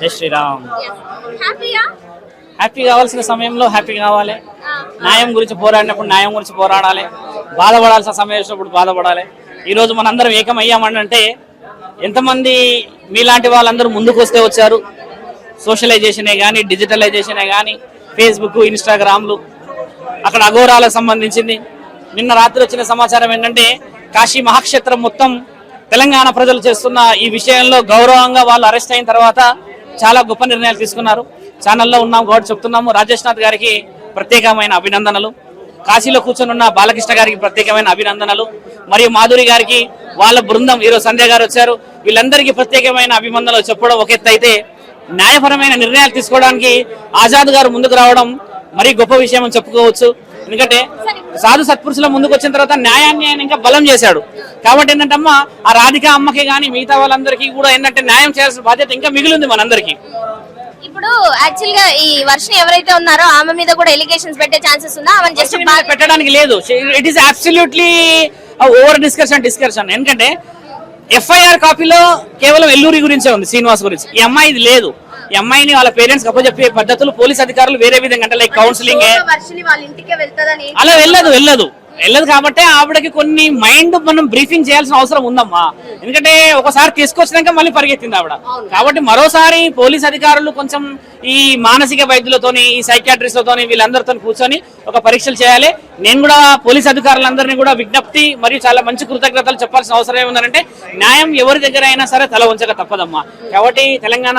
జై శ్రీరామ్. హ్యాపీ కావాల్సిన సమయంలో హ్యాపీ కావాలి. న్యాయం గురించి పోరాడినప్పుడు న్యాయం గురించి పోరాడాలి. బాధపడాల్సిన సమయం వచ్చినప్పుడు బాధపడాలి. ఈరోజు మనందరం ఏకమయ్యామనంటే ఎంతమంది మీలాంటి వాళ్ళందరూ ముందుకు వస్తే వచ్చారు? సోషలైజేషనే కానీ డిజిటలైజేషనే కానీ ఫేస్బుక్ ఇన్స్టాగ్రామ్లు అక్కడ అఘోరాలకు సంబంధించింది. నిన్న రాత్రి వచ్చిన సమాచారం ఏంటంటే కాశీ మహాక్షేత్రం మొత్తం తెలంగాణ ప్రజలు చేస్తున్న ఈ విషయంలో గౌరవంగా వాళ్ళు అరెస్ట్ అయిన తర్వాత చాలా గొప్ప నిర్ణయాలు తీసుకున్నారు. ఛానల్లో ఉన్నాం కాబట్టి చెప్తున్నాము. రాజేష్నాథ్ గారికి ప్రత్యేకమైన అభినందనలు. కాశీలో కూర్చొనున్న బాలకృష్ణ గారికి ప్రత్యేకమైన అభినందనలు. మరియు మాధురి గారికి వాళ్ళ బృందం ఈరోజు సంధ్య గారు వచ్చారు. వీళ్ళందరికీ ప్రత్యేకమైన అభినందనలు చెప్పడం ఒక ఎత్తు అయితే న్యాయపరమైన నిర్ణయాలు తీసుకోవడానికి ఆజాద్ గారు ముందుకు రావడం మరీ గొప్ప విషయం అని చెప్పుకోవచ్చు. ఎందుకంటే సాధు సత్పురుషుల ముందుకు వచ్చిన తర్వాత న్యాయాన్ని ఆయన ఇంకా బలం చేశాడు. కాబట్టి ఏంటంటే అమ్మ ఆ రాధిక అమ్మకి కానీ మిగతా వాళ్ళందరికీ కూడా ఏంటంటే న్యాయం చేయాల్సిన బాధ్యత ఇంకా మిగిలింది మనందరికీ. ఇప్పుడు యాక్చువల్గా ఈ వర్షం ఎవరైతే ఉన్నారో ఆమె మీద కూడా ఎలిగేషన్స్ పెట్టే ఛాన్సెస్ ఉందా? ఆమె జస్ట్ పెట్టడానికి లేదు. It is absolutely over discussion discussion ఎందుకంటే ఎఫ్ఐఆర్ కాపీలో కేవలం ఎల్లూరి గురించే ఉంది శ్రీనివాస్ గురించి. ఈ అమ్మాయి ఇది లేదు. అమ్మాయిని వాళ్ళ పేరెంట్స్ అప్పచెప్పే పద్ధతులు పోలీస్ అధికారులు వేరే విధంగా అంటే లైక్ కౌన్సిలింగ్ అలా వెళ్ళదు వెళ్ళదు. వెళ్ళదు కాబట్టి ఆవిడకి కొన్ని మైండ్ మనం బ్రీఫింగ్ చేయాల్సిన అవసరం ఉందమ్మా. ఎందుకంటే ఒకసారి తీసుకొచ్చినాక మళ్ళీ పరిగెత్తింది ఆవిడ. కాబట్టి మరోసారి పోలీస్ అధికారులు కొంచెం ఈ మానసిక వైద్యులతోని ఈ సైకాట్రిస్ట్లతోని వీళ్ళందరితో కూర్చొని ఒక పరీక్షలు చేయాలి. నేను కూడా పోలీస్ అధికారులందరినీ కూడా విజ్ఞప్తి మరియు చాలా మంచి కృతజ్ఞతలు చెప్పాల్సిన అవసరం ఏముందంటే న్యాయం ఎవరి దగ్గర అయినా సరే తల ఉంచక తప్పదమ్మా. కాబట్టి తెలంగాణ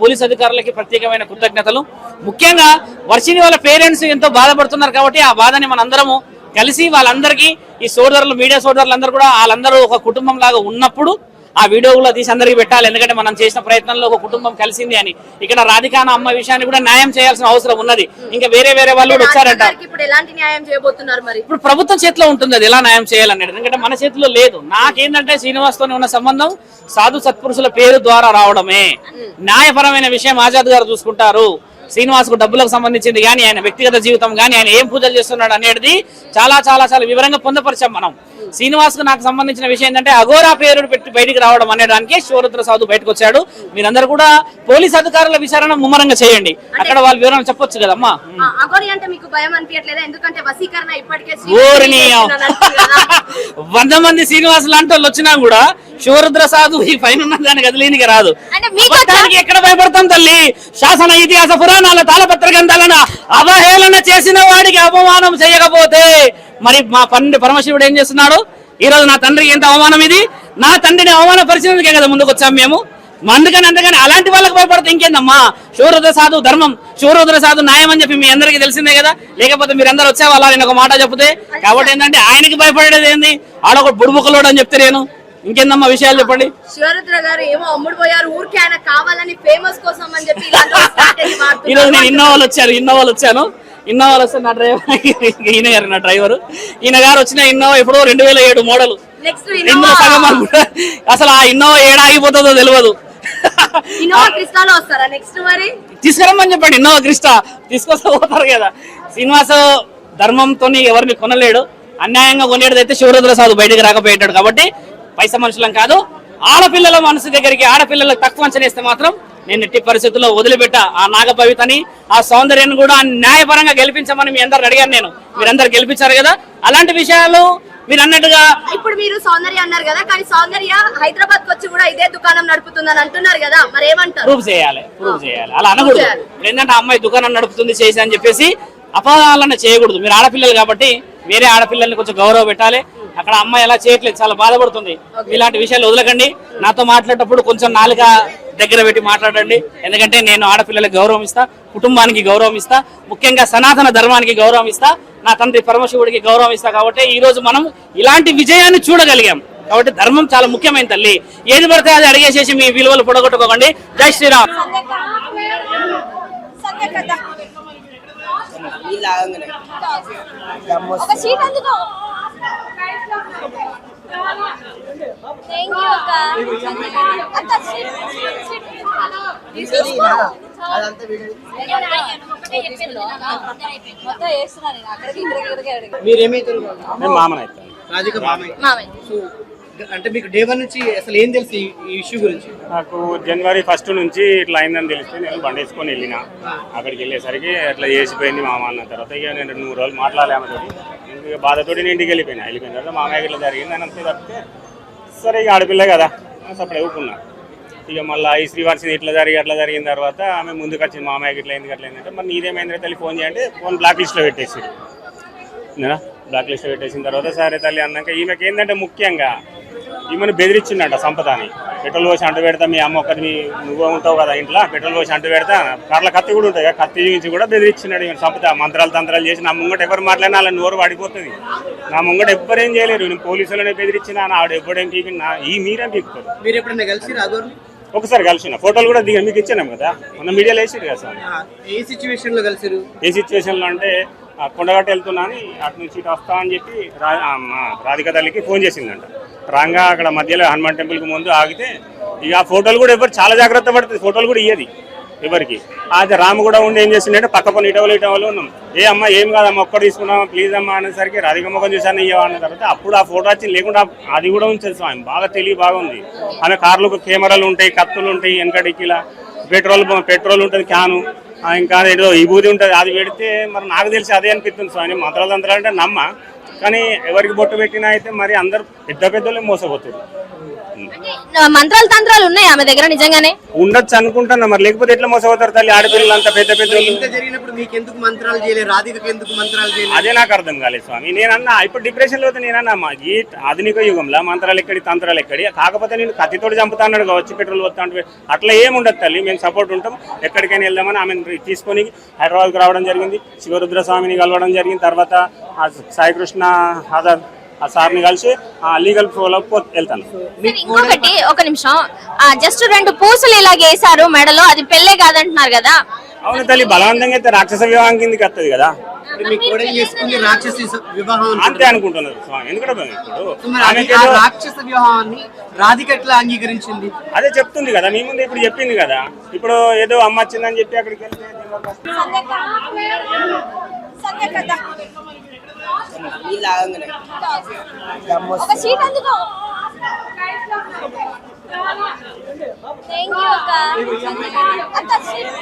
పోలీస్ అధికారులకి ప్రత్యేకమైన కృతజ్ఞతలు. ముఖ్యంగా వర్షిని వాళ్ళ పేరెంట్స్ ఎంతో బాధపడుతున్నారు కాబట్టి ఆ బాధని మనందరము కలిసి వాళ్ళందరికీ ఈ సోదరులు మీడియా సోదరులు అందరూ కూడా వాళ్ళందరూ ఒక కుటుంబం లాగా ఉన్నప్పుడు ఆ వీడియో కూడా తీసి అందరికి పెట్టాలి. ఎందుకంటే మనం చేసిన ప్రయత్నంలో ఒక కుటుంబం కలిసింది అని. ఇక్కడ రాధికాన అమ్మ విషయాన్ని కూడా న్యాయం చేయాల్సిన అవసరం ఉన్నది. ఇంకా వేరే వేరే వాళ్ళు కూడా వచ్చారంట. ఇప్పుడు ఎలాంటి న్యాయం చేయబోతున్నారు మరి? ఇప్పుడు ప్రభుత్వం చేతిలో ఉంటుంది అది ఎలా న్యాయం చేయాలనేది. ఎందుకంటే మన చేతిలో లేదు. నాకేంటంటే శ్రీనివాస్ తోనే ఉన్న సంబంధం సాధు సత్పురుషుల పేరు ద్వారా రావడమే. న్యాయపరమైన విషయం ఆజాద్ గారు చూసుకుంటారు. శ్రీనివాస్కు డబ్బులకు సంబంధించింది కానీ ఆయన వ్యక్తిగత జీవితం కానీ ఆయన ఏం పూజలు చేస్తున్నాడు అనేది చాలా చాలా చాలా వివరంగా పొందపరిచాం మనం. శ్రీనివాస్కు నాకు సంబంధించిన విషయం ఏంటంటే అఘోరా పేరు పెట్టి బయటికి రావడం అనేదానికి శివరుద్ర సాధు బయటకు వచ్చాడు. మీరందరూ కూడా పోలీస్ అధికారుల విచారణ ముమ్మరంగా చేయండి. అక్కడ వాళ్ళు వివరణ చెప్పొచ్చు కదమ్మా. అంటే ఓరిని వంద మంది శ్రీనివాస్ లాంటి వాళ్ళు వచ్చినా కూడా శివరుద్ర సాధు ఈ పైన ఉన్న దానికి కదిలేనికి రాదు. అబద్ధానికి ఎక్కడ భయపడతాం తల్లి? శాసన ఇతిహాస పురాణాల తాళపత్ర గ్రంథాలను అవహేళన చేసిన వాడికి అవమానం చేయకపోతే మరి మా పండి పరమశివుడు ఏం చేస్తున్నాడు? ఈ రోజు నా తండ్రికి ఎంత అవమానం ఇది? నా తండ్రిని అవమానపరిచినందుకే కదా ముందుకు వచ్చాం మేము అందుకని అందుకని అలాంటి వాళ్ళకి భయపడితే ఇంకేందమ్మా? శూరుద్ర సాధు ధర్మం శూరుద్ర సాధు న్యాయం అని చెప్పి మీ అందరికీ తెలిసిందే కదా? లేకపోతే మీరందరూ వచ్చేవాళ్ళ నేను ఒక మాట చెప్తే? కాబట్టి ఏంటంటే ఆయనకి భయపడేది ఏంది? ఆడొక బుడుబుకలోడు అని చెప్తే నేను. ఇంకేందమ్మా విషయాలు చెప్పండి? శివరుద్ర గారు ఏమో అమ్ముడు పోయారు ఊరికే ఆయన కావాలని ఫేమస్ కోసం అని చెప్పి ఈ. రోజు నేను ఇన్నోవాలు వచ్చాను ఇన్నోవాలు వచ్చాను. ఇన్నోవాలు వస్తే నా డ్రైవర్ ఈయన గారు నా డ్రైవర్. ఈయన గారు వచ్చిన ఇన్నోవా ఎప్పుడో రెండు వేల ఏడు మోడల్. అసలు ఆ ఇన్నోవా ఏడా ఆగిపోతుందో తెలియదు తీసుకురమ్మని చెప్పండి ఇన్నోవా క్రిస్టా. తీసుకొస్తే పోతారు కదా. శ్రీనివాస ధర్మంతో ఎవరిని కొనలేడు. అన్యాయంగా కొనేది అయితే శివరుద్ర సాధు బయటకు రాకపోయేటాడు కాబట్టి పైస మనుషులం కాదు. ఆడపిల్లల మనసు దగ్గరికి ఆడపిల్లలకు తక్కువ అంచనేస్తే మాత్రం నేను ఎట్టి పరిస్థితుల్లో వదిలిపెట్టా. ఆ నాగపవితని ఆ సౌందర్యాన్ని కూడా న్యాయపరంగా గెలిపించమని మీ అందరు అడిగాను నేను. మీరందరు గెలిపించారు కదా? అలాంటి విషయాలు మీరు అన్నట్టుగా ఇప్పుడు మీరు సౌందర్య అన్నారు కదా కానీ సౌందర్య హైదరాబాద్ వచ్చి కూడా ఇదే దుకాణం నడుపుతుందని అంటున్నారు కదా మరి ఏమంటారు ప్రూవ్ చేయాలి ప్రూవ్ చేయాలి. అలా అనకూడదు. ఇప్పుడు ఏంటంటే అమ్మాయి దుకాణం నడుపుతుంది చేసి అని చెప్పేసి అపవాదాలన్న చేయకూడదు. మీరు ఆడపిల్లలు కాబట్టి వేరే ఆడపిల్లల్ని కొంచెం గౌరవ పెట్టాలి. అక్కడ అమ్మాయి ఎలా చేయట్లేదు చాలా బాధపడుతుంది. ఇలాంటి విషయాలు వదలకండి. నాతో మాట్లాడేటప్పుడు కొంచెం నాలుక దగ్గర పెట్టి మాట్లాడండి. ఎందుకంటే నేను ఆడపిల్లలకు గౌరవం ఇస్తా కుటుంబానికి గౌరవం ఇస్తా ముఖ్యంగా సనాతన ధర్మానికి గౌరవం ఇస్తా నా తండ్రి పరమశివుడికి గౌరవం ఇస్తా కాబట్టి ఈ రోజు మనం ఇలాంటి విజయాన్ని చూడగలిగాం. కాబట్టి ధర్మం చాలా ముఖ్యమైన తల్లి. ఏది పడితే అది అడిగేసేసి మీ విలువలు పొడగొట్టుకోకండి. జై శ్రీరామ్. ఒక సీట్ అందుకో. మామన మామయ్య మామయ్య. అంటే మీకు డే వన్ నుంచి అసలు ఏం తెలుసు ఈ- ఇష్యూ గురించి? నాకు జనవరి ఫస్ట్ నుంచి ఇట్లా అయిందని తెలిస్తే నేను బండి వేసుకొని వెళ్ళిన అక్కడికి వెళ్ళేసరికి అట్లా చేసిపోయింది మామ అన్న తర్వాత. ఇక నేను రెండు మూడు రోజులు మాట్లాడలే ఆమెతో ఇంకా బాధతోటి నేను ఇంటికి వెళ్ళిపోయినా. వెళ్ళిపోయిన తర్వాత మామయ్య ఇట్లా జరిగింది. అని అంతే తప్పితే సరే ఇక ఆడపిల్ల కదా. అప్పుడు ఊపుకున్నా ఇక మళ్ళీ ఈ శ్రీవార్షిని ఇట్లా జరిగి అట్లా జరిగిన తర్వాత ఆమె ముందుకు వచ్చింది. మామయ్యకి ఇట్లా ఎందుకు అట్లా ఏంటంటే మరి నీదేమైందో తల్లి ఫోన్ చేయండి ఫోన్ బ్లాక్ లిస్ట్లో పెట్టేసి. బ్లాక్ లిస్ట్లో పెట్టేసిన తర్వాత సరే తల్లి అన్నాక ఈమెకి ఏంటంటే ముఖ్యంగా ఈమెను బెదిరించిందంట సంపదని. పెట్రోల్ పోసి అంటు పెడతా మీ అమ్మ మీ నువ్వు ఉంటావు కదా ఇంట్లో పెట్రోల్ పోసి అంటు పెడతా కార్ల కత్తి కూడా ఉంటుంది కదా కత్తి చూపించి కూడా బెదిరించినాడు ఈమె సంపద. మంత్రాలు తంత్రాలు చేసి నా ముంగట ఎవరు మాట్లాడినా వాళ్ళ నోరు పడిపోతుంది నా ముంగట ఎవ్వరేం చేయలేరు. నేను పోలీసులనే బెదిరించినా నా ఆవిడ ఎవ్వడేం పీకినా ఈ మీరేం పీకుతారు? మీరు ఎప్పుడైనా కలిసి రాదోరు ఒకసారి కలిసిన. ఫోటోలు కూడా దిగా మీకు ఇచ్చాను కదా? మొన్న మీడియాలో వేసారు కదా సార్. ఏ సిచ్యువేషన్లో కలిసిరు ఏ సిచ్యువేషన్లో అంటే కొండగట్ట వెళ్తున్నా అటు నుంచి ఇటు వస్తా అని చెప్పి రాధిక తల్లికి ఫోన్ చేసిందంట. రాగా అక్కడ మధ్యలో హనుమాన్ టెంపుల్కి ముందు ఆగితే ఇక ఆ ఫోటోలు కూడా ఎవరు చాలా జాగ్రత్త పడుతుంది ఫోటోలు కూడా ఇయ్యది ఎవరికి. అది రాము కూడా ఉండి ఏం చేసిందంటే పక్క పని ఇటవలు ఇటవలు ఉన్నాం. ఏ అమ్మ ఏం కాదమ్మా ఒక్కడ తీసుకున్నాం ప్లీజ్ అమ్మా అనేసరికి రాధిక ముఖం చూసాను ఇయ్యవా అన్న తర్వాత అప్పుడు ఆ ఫోటో వచ్చింది లేకుండా అది కూడా ఉంచదు స్వామి బాగా తెలివి బాగా ఉంది. ఆమె కార్లు కెమెరాలు ఉంటాయి కత్తులు ఉంటాయి వెనకడికిలా పెట్రోల్ పెట్రోల్ ఉంటుంది క్యాను. ఇంకా ఏదో విభూతి ఉంటుంది అది పెడితే మరి నాకు తెలిసి అదే అనిపిస్తుంది స్వామి మంత్రాలు తంత్రాలు అంటే నమ్మ. కానీ ఎవరికి బొట్టు పెట్టినా అయితే మరి అందరు పెద్ద పెద్దలే మోసపోతారు. మంత్రాలు తంత్రాలు ఉన్నాయి ఆమె దగ్గర నిజంగానే? ఉండొచ్చు అనుకుంటున్నా మరి. లేకపోతే ఎట్లా మోసపోతారు తల్లి? ఆడపిల్లలు అంత పెద్ద పెద్ద ఇంత జరిగినప్పుడు మీకు ఎందుకు మంత్రాలు చేయలేదు రాధికకి ఎందుకు మంత్రాలు చేయలేదు అదే నాకు అర్థం కాలేదు స్వామి. నేనన్నా ఇప్పుడు డిప్రెషన్లో నేనన్నా మా ఈ ఆధునిక యుగంలో మంత్రాలు ఎక్కడి తంత్రాలు ఎక్కడి? కాకపోతే నేను కత్తితోటి చంపుతా అన్నాడు కావచ్చు పెట్రోల్ వస్తా అంటే. అట్లా ఏం ఉండదు తల్లి. మేము సపోర్ట్ ఉంటాం. ఎక్కడికైనా వెళ్దామని ఆమె తీసుకొని హైదరాబాద్కి రావడం జరిగింది. శివరుద్ర స్వామిని కలవడం జరిగింది. తర్వాత ఆ సాయికృష్ణ ఆజాద్ ఆ సార్ని కలిసి ఆ లీగల్ ఫ్లోలో వెళ్తాను. ఇంకొకటి ఒక నిమిషం. ఆ జస్ట్ రెండు పూసలు ఇలాగ వేసారు మెడలో అది పెళ్ళే కాదంటున్నారు కదా? అవును తల్లి బలవంతంగా అయితే రాక్షస వివాహం కిందకి వస్తుంది కదా. అంతే అనుకుంటున్నారు. స్వామి ఎందుకంటే ఇప్పుడు? మరి అది- ఆమెకి ఆ ఏదో- రాక్షస వివాహాన్ని రాధిక ఎట్లా అంగీకరించింది? అదే చెప్తుంది కదా మీ ముందు ఇప్పుడు చెప్పింది కదా. ఇప్పుడు ఏదో అమ్మ వచ్చిందని చెప్పి అక్కడికి వెళ్తే ఒక అందుకో. థ్యాంక్ యూ అక్క. అక్క సీట్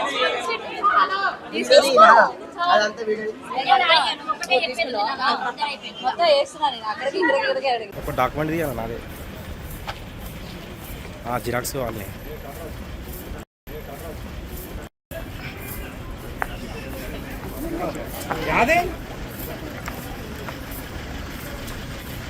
అడిగి ఒక డాక్యుమెంట్ తీయాలి నాదే? జిరాక్స్ కావాలి.